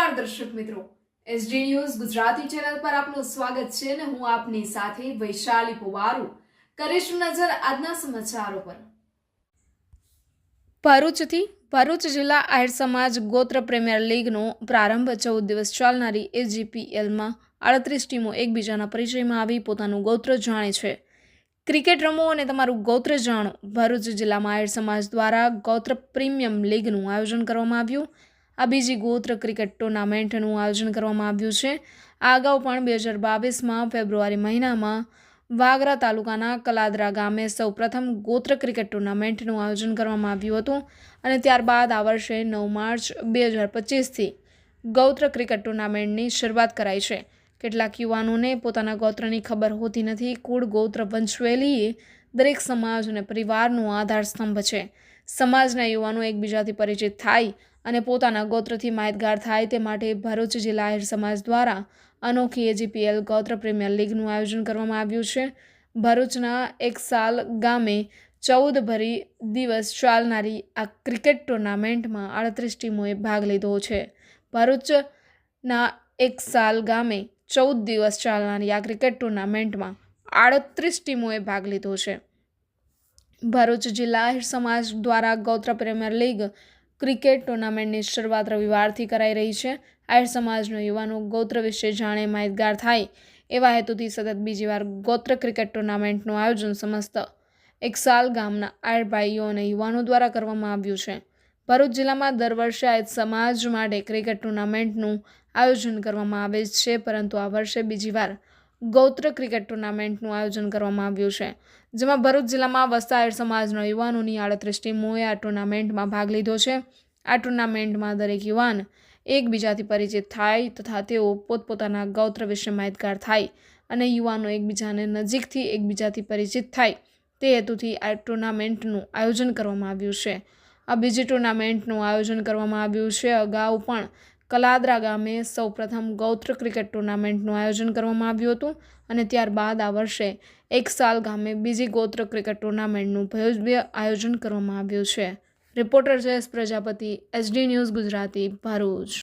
નમસ્કાર દર્શક મિત્રો. એસડી ન્યૂઝ ગુજરાતી ચેનલ પર આપનું સ્વાગત છે અને હું આપની સાથે વૈશાલી પુવારુ. કરીશું નજર આજના સમાચારો પર. ભરૂચથી ભરૂચ જિલ્લા આહિર સમાજ ગોત્ર પ્રીમિયર લીગનો પ્રારંભ ચૌદ દિવસ ચાલનારી એજીપીએલમાં આડત્રીસ ટીમો એકબીજાના પરિચયમાં આવી, પોતાનું ગોત્ર જાણે છે. ક્રિકેટ રમો અને તમારું ગોત્ર જાણો. ભરૂચ જિલ્લામાં આહિર સમાજ દ્વારા ગોત્ર પ્રીમિયમ લીગનું આયોજન કરવામાં આવ્યું. આ બીજી ગોત્ર ક્રિકેટ ટુર્નામેન્ટનું આયોજન કરવામાં આવ્યું છે. આ અગાઉ પણ બે હજાર બાવીસમાં ફેબ્રુઆરી મહિનામાં વાગરા તાલુકાના કલાદરા ગામે સૌ પ્રથમ ગોત્ર ક્રિકેટ ટુર્નામેન્ટનું આયોજન કરવામાં આવ્યું હતું અને ત્યારબાદ આ વર્ષે નવ માર્ચ બે હજાર પચીસથી ગૌત્ર ક્રિકેટ ટુર્નામેન્ટની શરૂઆત કરાઈ છે. કેટલાક યુવાનોને પોતાના ગોત્રની ખબર હોતી નથી. કુળ ગોત્ર વંશવેલી એ દરેક સમાજ અને પરિવારનો આધારસ્તંભ છે. સમાજના યુવાનો એકબીજાથી પરિચિત થાય અને પોતાના ગોત્રથી માહિતગાર થાય તે માટે ભરૂચ જિલ્લા આહિર સમાજ દ્વારા અનોખી એજીપીએલ ગોત્ર પ્રીમિયર લીગનું આયોજન કરવામાં આવ્યું છે. ભરૂચના એક સાલ ગામે ચૌદ ભરી દિવસ ચાલનારી આ ક્રિકેટ ટુર્નામેન્ટમાં આડત્રીસ ટીમોએ ભાગ લીધો છે. ભરૂચના એક સાલ ગામે ચૌદ દિવસ ચાલનારી આ ક્રિકેટ ટુર્નામેન્ટમાં આડત્રીસ ટીમોએ ભાગ લીધો છે. ભરૂચ જિલ્લા સમાજ દ્વારા ગૌત્ર પ્રીમિયર લીગ ક્રિકેટ ટુર્નામેન્ટની શરૂઆત રવિવારથી કરાઈ રહી છે. આહિર સમાજના યુવાનો ગોત્ર વિશે જાણે માહિતગાર થાય એવા હેતુથી સતત બીજી વાર ગોત્ર ક્રિકેટ ટુર્નામેન્ટનું આયોજન સમસ્ત એકસાલ ગામના આહિર ભાઈઓ અને યુવાનો દ્વારા કરવામાં આવ્યું છે. ભરૂચ જિલ્લામાં દર વર્ષે આહિર સમાજ માટે ક્રિકેટ ટુર્નામેન્ટનું આયોજન કરવામાં આવે છે, પરંતુ આ વર્ષે બીજી વાર ગૌત્ર ક્રિકેટ ટુર્નામેન્ટનું આયોજન કરવામાં આવ્યું છે, જેમાં ભરૂચ જિલ્લામાં વસતા આહિર સમાજના યુવાનોની આડત્રીસ ટીમોએ આ ટુર્નામેન્ટમાં ભાગ લીધો છે. આ ટુર્નામેન્ટમાં દરેક યુવાન એકબીજાથી પરિચિત થાય તથા તેઓ પોતપોતાના ગૌત્ર વિશે માહિતગાર થાય અને યુવાનો એકબીજાને નજીકથી એકબીજાથી પરિચિત થાય તે હેતુથી આ ટુર્નામેન્ટનું આયોજન કરવામાં આવ્યું છે. આ બીજી ટુર્નામેન્ટનું આયોજન કરવામાં આવ્યું છે. અગાઉ પણ કલાદરા ગામે સૌપ્રથમ ગૌત્ર ક્રિકેટ ટુર્નામેન્ટનું આયોજન કરવામાં આવ્યું હતું અને ત્યારબાદ આ વર્ષે એક સાલ ગામે બીજી ગોત્ર ક્રિકેટ ટુર્નામેન્ટનું ભવ્ય આયોજન કરવામાં આવ્યું છે. Reporter Jayesh Prajapati, HD news Gujarati, Bharuch.